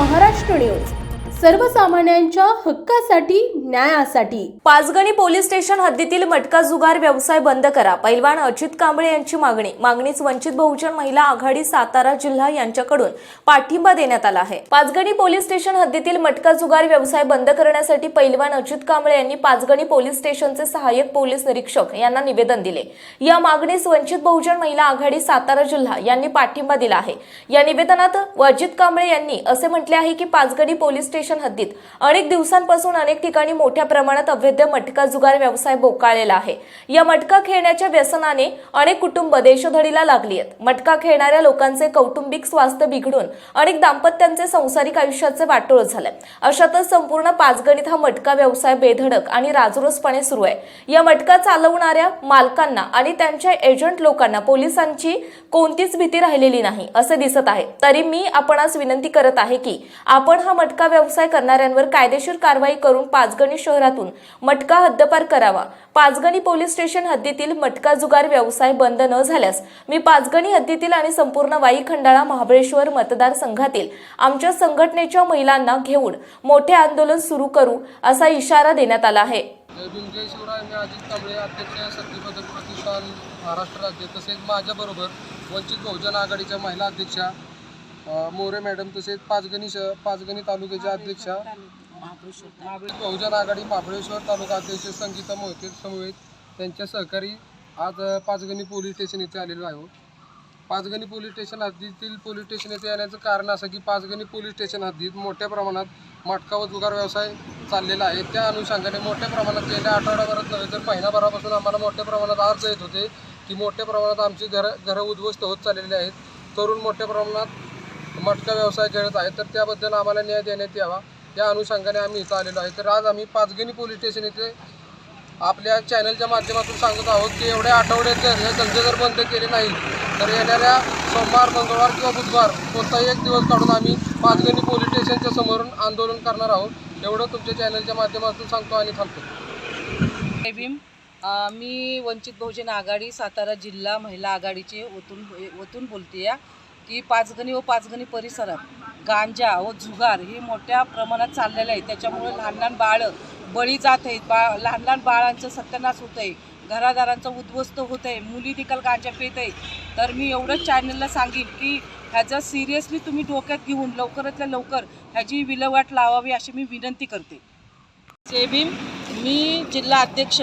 Maharashtra news. सर्वसामान्यांच्या हक्कासाठी न्यायासाठी. पाचगणी पोलीस स्टेशन हद्दीतील मटका जुगार व्यवसाय बंद करा. पैलवान अजित कांबळे यांची मागणी. मागणीच वंचित बहुजन महिला आघाडी सातारा जिल्हा यांच्याकडून पाठिंबा देण्यात आला आहे. पाचगणी पोलीस स्टेशन हद्दीतील मटका जुगार व्यवसाय बंद करण्यासाठी पैलवान अजित कांबळे यांनी पाचगणी पोलीस स्टेशनचे सहाय्यक पोलीस निरीक्षक यांना निवेदन दिले. या मागणीस वंचित बहुजन महिला आघाडी सातारा जिल्हा यांनी पाठिंबा दिला आहे. या निवेदनात अजित कांबळे यांनी असे म्हटले आहे की पाचगणी पोलीस स्टेशन हद्दीत. अनेक दिवसांपासून अनेक ठिकाणी मोठ्या प्रमाणात अवैध मटका जुगार व्यवसाय बोकाळलेला आहे. या मटका खेळण्याच्या व्यसनाने अनेक कुटुंब देशोधडीला लागली आहेत. मटका खेळणाऱ्या लोकांचे कौटुंबिक स्वास्थ्य बिघडून अनेक दाम्पत्यांचे संसारिक आयुष्याचे वाटोळ झालंय. अशातच संपूर्ण पाचगणित हा मटका व्यवसाय बेधडक आणि राजरोसपणे सुरू आहे. या मटका चालवणाऱ्या मालकांना आणि त्यांच्या एजंट लोकांना पोलिसांची कोणतीच भीती राहिलेली नाही असे दिसत आहे. तरी मी आपणास विनंती करत आहे की आपण हा मटका व्यवसाय करणाऱ्यांवर कायदेशीर कारवाई करून पाचगणी शहरातून मटका हद्दपार करावा. पाचगणी पोलीस स्टेशन हद्दीतील मटका जुगार व्यवसाय बंद न झाल्यास मी पाचगणी हद्दीतील आणि संपूर्ण वाई खंडाळा महाबळेश्वर मतदारसंघातील आमच्या संघटनेच्या महिलांना घेऊन मोठे आंदोलन सुरू करू असा इशारा देण्यात आला आहे. जय शिवराय. मी अजित कांबळे अध्यक्ष प्रतिष्ठान महाराष्ट्र राज्य तसेच माझ्याबरोबर वंचित बहुजन आघाडीच्या महिला अध्यक्षा मोरे मॅडम तसेच पाचगणी श पाचगणी तालुक्याच्या अध्यक्षा. बहुजन आघाडी महाबळेश्वर तालुका अध्यक्ष संगीता मोहिते समवेत त्यांच्या सहकारी आज पाचगणी पोलीस स्टेशन येथे आलेलो आहोत पाचगणी पोलीस स्टेशन हद्दीतील पोलीस स्टेशन येथे येण्याचं कारण असं की पाचगणी पोलीस स्टेशन हद्दीत मोठ्या प्रमाणात मटका व जुगार व्यवसाय चाललेला आहे. त्या अनुषंगाने मोठ्या प्रमाणात गेल्या आठवड्याभरात नव्हे तर महिनाभरापासून आम्हाला मोठ्या प्रमाणात अर्ज येत होते की मोठ्या प्रमाणात आमची घरं घरं उद्ध्वस्त होत चाललेली आहेत. तरुण मोठ्या प्रमाणात मटका व्यवसाय करत आहे तर त्याबद्दल आम्हाला न्याय देण्यात यावा. या अनुषंगाने आम्ही इथं आलेलो आहे. तर आज आम्ही पाचगणी पोलीस स्टेशन येथे आपल्या चॅनलच्या माध्यमातून सांगत आहोत की एवढ्या आठवड्यात जर हे धंदे जर बंद केले नाही तर येणाऱ्या सोमवार मंगळवार किंवा बुधवार कोणताही एक दिवस काढून आम्ही पाचगणी पोलीस स्टेशनच्या समोरून आंदोलन करणार आहोत. एवढं तुमच्या चॅनलच्या माध्यमातून सांगतो आणि थांबतो. भीम. मी वंचित बहुजन आघाडी सातारा जिल्हा महिला आघाडीचे ओतून ओतून बोलते या की पाचगणी व पाचगणी परिसरात गांजा व जुगार हे मोठ्या प्रमाणात चाललेलं आहे त्याच्यामुळे लहान लहान बाळं बळी जात आहेत. बा लहान लहान बाळांचं सत्यानाश होत आहे घरादारांचं उद्ध्वस्त होत आहे मुली देखील गांजा पित आहे तर मी एवढंच चॅनलला सांगेन की ह्याचं सिरियसली तुम्ही डोक्यात घेऊन लवकरातल्या लवकर ह्याची विल्हेवाट लावावी अशी मी विनंती करते. जय भीम. मी जिल्हा अध्यक्ष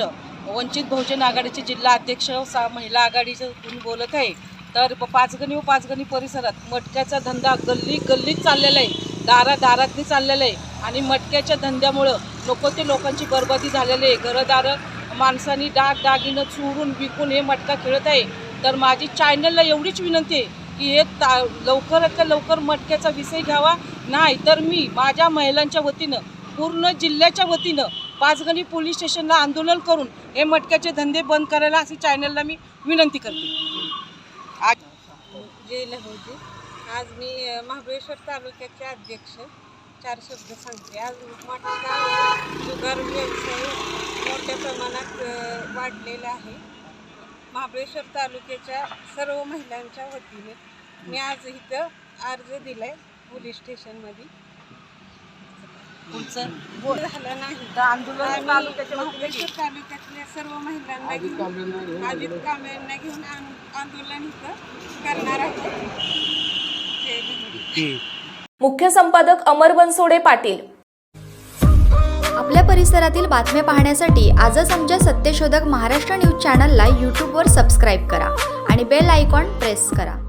वंचित बहुजन आघाडीचे जिल्हा अध्यक्ष सा महिला आघाडीचं बोलत आहे. तर पाचगणी व पाचगणी परिसरात मटक्याचा धंदा गल्ली गल्लीत चाललेला आहे. दारा दारातनी चाललेला आहे. आणि मटक्याच्या धंद्यामुळं नको ते लोकांची बरबादी झालेली आहे. घरदारं माणसांनी डाग डागिनं चुरून विकून हे मटका खेळत आहे. तर माझी चॅनलला एवढीच विनंती आहे की हे ता लवकरात लवकर मटक्याचा विषय घ्यावा? नाही तर मी माझ्या महिलांच्या वतीनं पूर्ण जिल्ह्याच्या वतीनं पाचगणी पोलीस स्टेशनला आंदोलन करून हे मटक्याचे धंदे बंद करायला अशी चॅनलला मी विनंती करते. आज जय होते आज मी महाबळेश्वर तालुक्याचे अध्यक्ष चार शब्द सांगते. आज मटका जुगार व्यवसाय मोठ्या प्रमाणात वाढलेला आहे. महाबळेश्वर तालुक्याच्या सर्व महिलांच्या वतीने मी आज इथं अर्ज दिला आहे पोलीस स्टेशनमध्ये. पुढचं बोल. झालं नाही. आंदोलन आम्ही तालुक्याच्या वतीने महाबळेश्वर तालुक्यातल्या सर्व महिलांना घेऊन आदित कांबळ्यांना घेऊन आं- आंदोलन इथं करणार आहोत. जय भीम. मुख्य संपादक अमर बनसोडे पाटील. आपल्या परिसरातील बातम्या पाहण्यासाठी आजच आमच्या सत्यशोधक महाराष्ट्र न्यूज चॅनलला यूट्यूबवर सबस्क्राईब करा आणि बेल आयकॉन प्रेस करा.